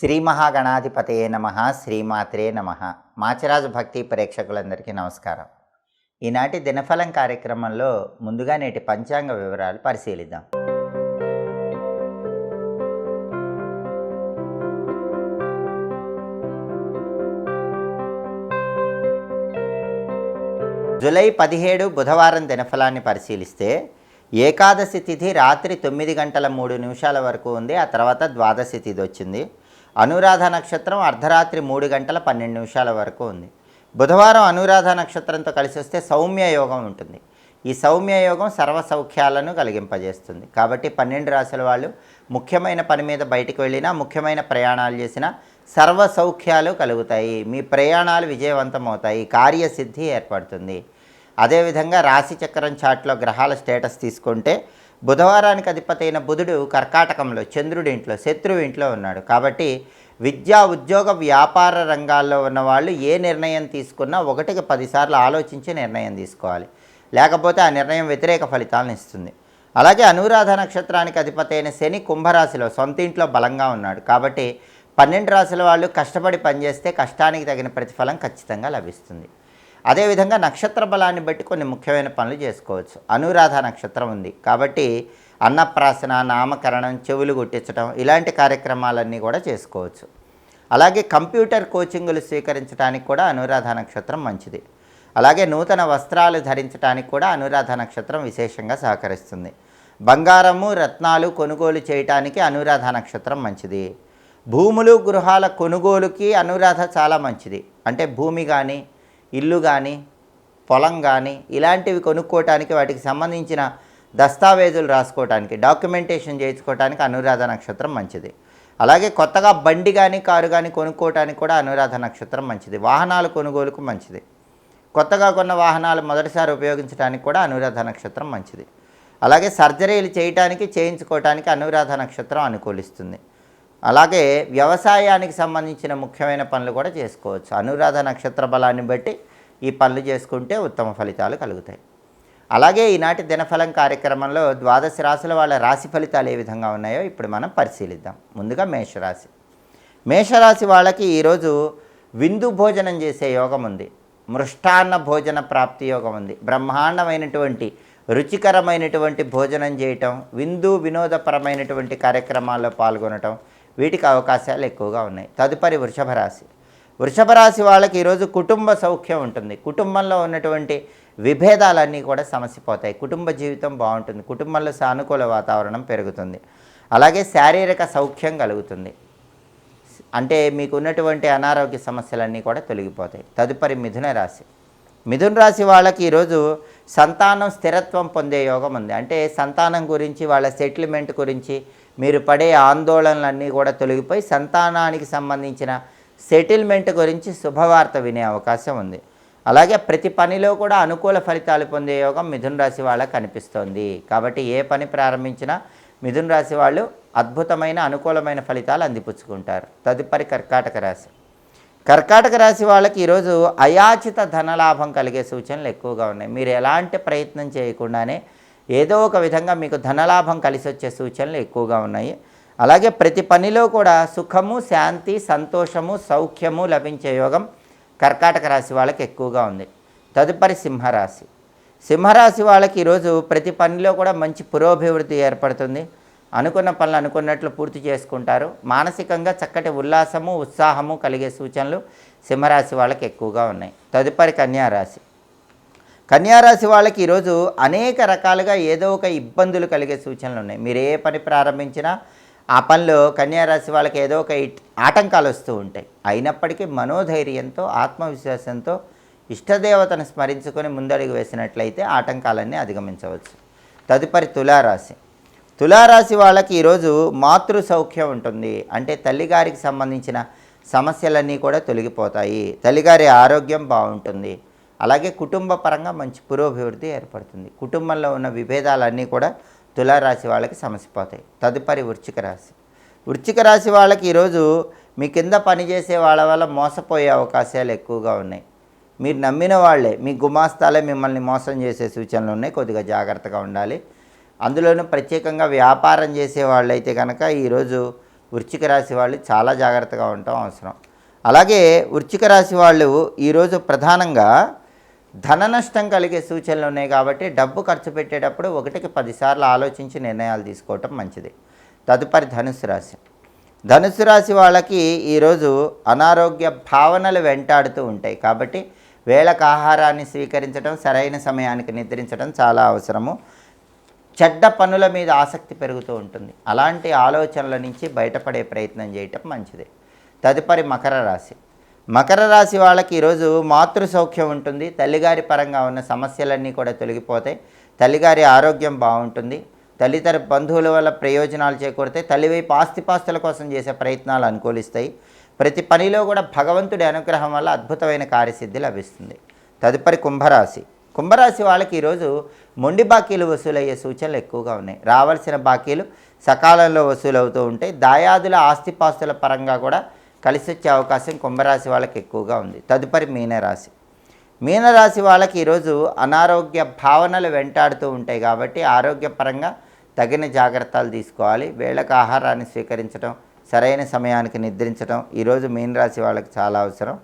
శ్రీ మహాగణాధిపతయే నమ శ్రీమాత్రే నమ. మాచిరాజు భక్తి ప్రేక్షకులందరికీ నమస్కారం. ఈనాటి దినఫలం కార్యక్రమంలో ముందుగా నేటి పంచాంగ వివరాలు పరిశీలిద్దాం. జూలై పదిహేడు బుధవారం దినఫలాన్ని పరిశీలిస్తే ఏకాదశి తిథి రాత్రి తొమ్మిది గంటల మూడు నిమిషాల వరకు ఉంది ఆ తర్వాత ద్వాదశి తిథి వచ్చింది. అనురాధ నక్షత్రం అర్ధరాత్రి మూడు గంటల పన్నెండు నిమిషాల వరకు ఉంది. బుధవారం అనురాధ నక్షత్రంతో కలిసి వస్తే సౌమ్య యోగం ఉంటుంది. ఈ సౌమ్య యోగం సర్వ సౌఖ్యాలను కలిగింపజేస్తుంది. కాబట్టి పన్నెండు రాశుల వాళ్ళు ముఖ్యమైన పని మీద బయటికి వెళ్ళినా ముఖ్యమైన ప్రయాణాలు చేసినా సర్వ సౌఖ్యాలు కలుగుతాయి. మీ ప్రయాణాలు విజయవంతమవుతాయి కార్యసిద్ధి ఏర్పడుతుంది. అదేవిధంగా రాశి చక్రం చాట్లో గ్రహాల స్టేటస్ తీసుకుంటే బుధవారానికి అధిపతైన బుధుడు కర్కాటకంలో చంద్రుడి ఇంట్లో శత్రువు ఇంట్లో ఉన్నాడు. కాబట్టి విద్యా ఉద్యోగ వ్యాపార రంగాల్లో ఉన్న వాళ్ళు ఏ నిర్ణయం తీసుకున్నా ఒకటికి పదిసార్లు ఆలోచించి నిర్ణయం తీసుకోవాలి. లేకపోతే ఆ నిర్ణయం వ్యతిరేక ఫలితాలను ఇస్తుంది. అలాగే అనురాధ నక్షత్రానికి అధిపతి అయిన శని కుంభరాశిలో సొంత ఇంట్లో బలంగా ఉన్నాడు. కాబట్టి పన్నెండు రాశుల వాళ్ళు కష్టపడి పనిచేస్తే కష్టానికి తగిన ప్రతిఫలం ఖచ్చితంగా లభిస్తుంది. అదేవిధంగా నక్షత్ర బలాన్ని బట్టి కొన్ని ముఖ్యమైన పనులు చేసుకోవచ్చు. అనురాధ నక్షత్రం ఉంది. కాబట్టి అన్నప్రాసన నామకరణం చెవులు గుట్టించడం ఇలాంటి కార్యక్రమాలన్నీ కూడా చేసుకోవచ్చు. అలాగే కంప్యూటర్ కోచింగులు స్వీకరించడానికి కూడా అనురాధ నక్షత్రం మంచిది. అలాగే నూతన వస్త్రాలు ధరించడానికి కూడా అనురాధ నక్షత్రం విశేషంగా సహకరిస్తుంది. బంగారము రత్నాలు కొనుగోలు చేయటానికి అనురాధ నక్షత్రం మంచిది. భూములు గృహాల కొనుగోలుకి అనురాధ చాలా మంచిది. అంటే భూమి కానీ ఇల్లు కానీ పొలం కానీ ఇలాంటివి కొనుక్కోవటానికి వాటికి సంబంధించిన దస్తావేజులు రాసుకోవటానికి డాక్యుమెంటేషన్ చేయించుకోవటానికి అనురాధ నక్షత్రం మంచిది. అలాగే కొత్తగా బండి కానీ కారు కానీ కొనుక్కోవటానికి కూడా అనురాధ నక్షత్రం మంచిది. వాహనాల కొనుగోలుకు మంచిది. కొత్తగా కొన్న వాహనాలు మొదటిసారి ఉపయోగించడానికి కూడా అనురాధ నక్షత్రం మంచిది. అలాగే సర్జరీలు చేయటానికి చేయించుకోవటానికి అనురాధ నక్షత్రం అనుకూలిస్తుంది. అలాగే వ్యవసాయానికి సంబంధించిన ముఖ్యమైన పనులు కూడా చేసుకోవచ్చు. అనురాధ నక్షత్ర బలాన్ని బట్టి ఈ పనులు చేసుకుంటే ఉత్తమ ఫలితాలు కలుగుతాయి. అలాగే ఈనాటి దినఫలం కార్యక్రమంలో ద్వాదశ రాశుల వాళ్ళ రాశి ఫలితాలు ఏ విధంగా ఉన్నాయో ఇప్పుడు మనం పరిశీలిద్దాం. ముందుగా మేషరాశి. మేషరాశి వాళ్ళకి ఈరోజు విందు భోజనం చేసే యోగం ఉంది. మృష్టాన్న భోజన ప్రాప్తి యోగం ఉంది. బ్రహ్మాండమైనటువంటి రుచికరమైనటువంటి భోజనం చేయటం విందు వినోదపరమైనటువంటి కార్యక్రమాల్లో పాల్గొనటం వీటికి అవకాశాలు ఎక్కువగా ఉన్నాయి. తదుపరి వృషభ రాశి. వృషభ రాశి వాళ్ళకి ఈరోజు కుటుంబ సౌఖ్యం ఉంటుంది. కుటుంబంలో ఉన్నటువంటి విభేదాలన్నీ కూడా సమసిపోతాయి కుటుంబ జీవితం బాగుంటుంది. కుటుంబంలో సానుకూల వాతావరణం పెరుగుతుంది. అలాగే శారీరక సౌఖ్యం కలుగుతుంది. అంటే మీకు ఉన్నటువంటి అనారోగ్య సమస్యలన్నీ కూడా తొలగిపోతాయి. తదుపరి మిథున రాశి. మిథున రాశి వాళ్ళకి ఈరోజు సంతానం స్థిరత్వం పొందే యోగం ఉంది. అంటే సంతానం గురించి వాళ్ళ సెటిల్మెంట్ గురించి మీరు పడే ఆందోళనలన్నీ కూడా తొలగిపోయి సంతానానికి సంబంధించిన సెటిల్మెంట్ గురించి శుభవార్త వినే అవకాశం ఉంది. అలాగే ప్రతి పనిలో కూడా అనుకూల ఫలితాలు పొందే యోగం మిథున రాశి వాళ్ళకు కనిపిస్తోంది కాబట్టి ఏ పని ప్రారంభించినా మిథున రాశి వాళ్ళు అద్భుతమైన అనుకూలమైన ఫలితాలు అందిపుచ్చుకుంటారు. తదుపరి కర్కాటక రాశి. కర్కాటక రాశి వాళ్ళకి ఈరోజు అయాచిత ధనలాభం కలిగే సూచనలు ఎక్కువగా ఉన్నాయి. మీరు ఎలాంటి ప్రయత్నం చేయకుండానే ఏదో ఒక విధంగా మీకు ధనలాభం కలిసి వచ్చే సూచనలు ఎక్కువగా ఉన్నాయి. అలాగే ప్రతి పనిలో కూడా సుఖము శాంతి సంతోషము సౌఖ్యము లభించే యోగం కర్కాటక రాశి వాళ్ళకి ఎక్కువగా ఉంది. తదుపరి సింహరాశి. సింహరాశి వాళ్ళకి ఈరోజు ప్రతి పనిలో కూడా మంచి పురోభివృద్ధి ఏర్పడుతుంది. అనుకున్న పనులు అనుకున్నట్లు పూర్తి చేసుకుంటారు. మానసికంగా చక్కటి ఉల్లాసము ఉత్సాహము కలిగే సూచనలు సింహరాశి వాళ్ళకి ఎక్కువగా ఉన్నాయి. తదుపరి కన్యారాశి. కన్యారాశి వాళ్ళకి ఈరోజు అనేక రకాలుగా ఏదో ఒక ఇబ్బందులు కలిగే సూచనలు ఉన్నాయి. మీరు ఏ పని ప్రారంభించినా ఆ పనిలో కన్యారాశి వాళ్ళకి ఏదో ఒక ఆటంకాలు వస్తూ ఉంటాయి. అయినప్పటికీ మనోధైర్యంతో ఆత్మవిశ్వాసంతో ఇష్టదేవతను స్మరించుకొని ముందడుగు వేసినట్లయితే ఆటంకాలన్నీ అధిగమించవచ్చు. తదుపరి తులారాశి. తులారాశి వాళ్ళకి ఈరోజు మాతృ సౌఖ్యం ఉంటుంది. అంటే తల్లిగారికి సంబంధించిన సమస్యలన్నీ కూడా తొలగిపోతాయి. తల్లిగారి ఆరోగ్యం బాగుంటుంది. అలాగే కుటుంబ పరంగా మంచి పురోభివృద్ధి ఏర్పడుతుంది. కుటుంబంలో ఉన్న విభేదాలన్నీ కూడా తులారాశి వాళ్ళకి సమసిపోతాయి. తదుపరి వృచ్చిక రాశి. వృచ్చిక రాశి వాళ్ళకి ఈరోజు మీ కింద పనిచేసే వాళ్ళ వల్ల మోసపోయే అవకాశాలు ఎక్కువగా ఉన్నాయి. మీరు నమ్మిన వాళ్ళే మీ గుమాస్తాలే మిమ్మల్ని మోసం చేసే సూచనలు ఉన్నాయి. కొద్దిగా జాగ్రత్తగా ఉండాలి. అందులోనూ ప్రత్యేకంగా వ్యాపారం చేసే వాళ్ళైతే కనుక ఈరోజు వృచ్చిక రాశి వాళ్ళు చాలా జాగ్రత్తగా ఉండటం అవసరం. అలాగే వృచ్చిక రాశి వాళ్ళు ఈరోజు ప్రధానంగా ధన నష్టం కలిగే సూచనలు ఉన్నాయి కాబట్టి డబ్బు ఖర్చు పెట్టేటప్పుడు ఒకటికి పదిసార్లు ఆలోచించి నిర్ణయాలు తీసుకోవటం మంచిది. తదుపరి ధనుసు రాశి. ధనుసు రాశి వాళ్ళకి ఈరోజు అనారోగ్య భావనలు వెంటాడుతూ ఉంటాయి కాబట్టి వేళకు ఆహారాన్ని స్వీకరించడం సరైన సమయానికి నిద్రించడం చాలా అవసరము. చెడ్డ పనుల మీద ఆసక్తి పెరుగుతూ ఉంటుంది. అలాంటి ఆలోచనల నుంచి బయటపడే ప్రయత్నం చేయటం మంచిది. తదుపరి మకర రాశి. మకర రాశి వాళ్ళకి ఈరోజు మాతృ సౌఖ్యం ఉంటుంది. తల్లిగారి పరంగా ఉన్న సమస్యలన్నీ కూడా తొలగిపోతాయి. తల్లిగారి ఆరోగ్యం బాగుంటుంది. తల్లితర బంధువుల వల్ల ప్రయోజనాలు చేకూరితే తల్లి వైపు ఆస్తిపాస్తుల కోసం చేసే ప్రయత్నాలు అనుకూలిస్తాయి. ప్రతి పనిలో కూడా భగవంతుడి అనుగ్రహం వల్ల అద్భుతమైన కార్యసిద్ధి లభిస్తుంది. తదుపరి కుంభరాశి. కుంభరాశి వాళ్ళకి ఈరోజు మొండి బాకీలు వసూలయ్యే సూచనలు ఎక్కువగా ఉన్నాయి. రావాల్సిన బాకీలు సకాలంలో వసూలవుతూ ఉంటాయి. దాయాదుల ఆస్తిపాస్తుల పరంగా కూడా కలిసి వచ్చే అవకాశం కుంభరాశి వాళ్ళకి ఎక్కువగా ఉంది. తదుపరి మీనరాశి. మీనరాశి వాళ్ళకి ఈరోజు అనారోగ్య భావనలు వెంటాడుతూ ఉంటాయి కాబట్టి ఆరోగ్యపరంగా తగిన జాగ్రత్తలు తీసుకోవాలి. వేళకు ఆహారాన్ని స్వీకరించడం సరైన సమయానికి నిద్రించడం ఈరోజు మీనరాశి వాళ్ళకి చాలా అవసరం.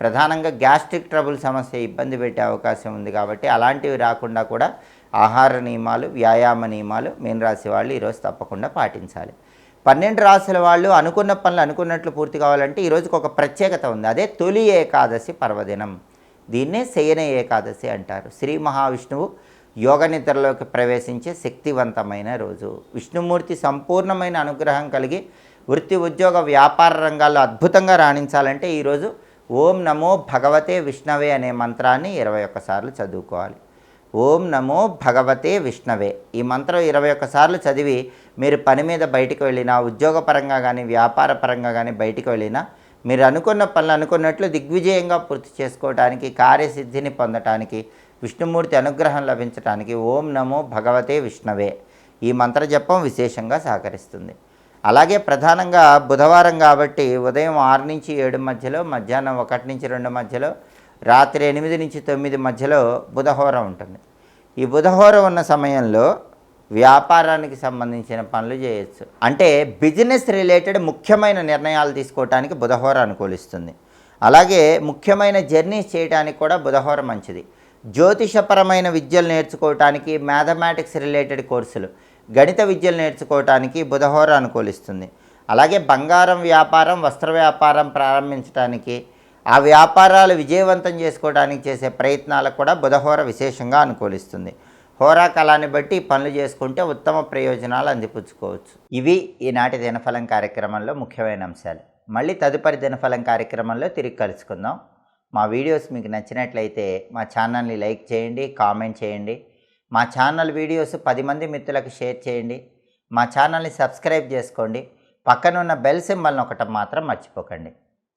ప్రధానంగా గ్యాస్ట్రిక్ ట్రబుల్ సమస్య ఇబ్బంది పెట్టే అవకాశం ఉంది కాబట్టి అలాంటివి రాకుండా కూడా ఆహార నియమాలు వ్యాయామ నియమాలు మీనరాశి వాళ్ళు ఈరోజు తప్పకుండా పాటించాలి. పన్నెండు రాశుల వాళ్ళు అనుకున్న పనులు అనుకున్నట్లు పూర్తి కావాలంటే ఈరోజుకి ఒక ప్రత్యేకత ఉంది. అదే తొలి ఏకాదశి పర్వదినం. దీన్నే శయన ఏకాదశి అంటారు. శ్రీ మహావిష్ణువు యోగ నిద్రలోకి ప్రవేశించే శక్తివంతమైన రోజు. విష్ణుమూర్తి సంపూర్ణమైన అనుగ్రహం కలిగి వృత్తి ఉద్యోగ వ్యాపార రంగాల్లో అద్భుతంగా రాణించాలంటే ఈరోజు ఓం నమో భగవతే విష్ణవే అనే మంత్రాన్ని ఇరవై ఒక్కసార్లు చదువుకోవాలి. ఓం నమో భగవతే విష్ణవే. ఈ మంత్రం ఇరవై ఒక్కసార్లు చదివి మీరు పని మీద బయటికి వెళ్ళినా ఉద్యోగపరంగా కానీ వ్యాపార పరంగా కానీ బయటికి వెళ్ళినా మీరు అనుకున్న పనులు అనుకున్నట్లు దిగ్విజయంగా పూర్తి చేసుకోవడానికి కార్యసిద్ధిని పొందటానికి విష్ణుమూర్తి అనుగ్రహం లభించడానికి ఓం నమో భగవతే విష్ణవే. ఈ మంత్ర జపం విశేషంగా సహకరిస్తుంది. అలాగే ప్రధానంగా బుధవారం కాబట్టి ఉదయం ఆరు నుంచి ఏడు మధ్యలో మధ్యాహ్నం ఒకటి నుంచి రెండు మధ్యలో రాత్రి ఎనిమిది నుంచి తొమ్మిది మధ్యలో బుధహోర ఉంటుంది. ఈ బుధహోర ఉన్న సమయంలో వ్యాపారానికి సంబంధించిన పనులు చేయొచ్చు. అంటే బిజినెస్ రిలేటెడ్ ముఖ్యమైన నిర్ణయాలు తీసుకోవడానికి బుధహోర అనుకూలిస్తుంది. అలాగే ముఖ్యమైన జర్నీస్ చేయడానికి కూడా బుధహోర మంచిది. జ్యోతిషపరమైన విద్యలు నేర్చుకోవటానికి మ్యాథమెటిక్స్ రిలేటెడ్ కోర్సులు గణిత విద్యలు నేర్చుకోవటానికి బుధహోర అనుకూలిస్తుంది. అలాగే బంగారం వ్యాపారం వస్త్ర వ్యాపారం ప్రారంభించడానికి ఆ వ్యాపారాలు విజయవంతం చేసుకోవడానికి చేసే ప్రయత్నాలకు కూడా బుధహోర విశేషంగా అనుకూలిస్తుంది. హోరా కాలాన్ని బట్టి పనులు చేసుకుంటే ఉత్తమ ప్రయోజనాలు అందిపుచ్చుకోవచ్చు. ఇవి ఈనాటి దినఫలం కార్యక్రమంలో ముఖ్యమైన అంశాలు. మళ్ళీ తదుపరి దినఫలం కార్యక్రమంలో తిరిగి కలుసుకుందాం. మా వీడియోస్ మీకు నచ్చినట్లయితే మా ఛానల్ని లైక్ చేయండి కామెంట్ చేయండి. మా ఛానల్ వీడియోస్ పది మంది మిత్రులకు షేర్ చేయండి. మా ఛానల్ని సబ్స్క్రైబ్ చేసుకోండి. పక్కనున్న బెల్ సింబల్ని ఒకటం మాత్రం మర్చిపోకండి.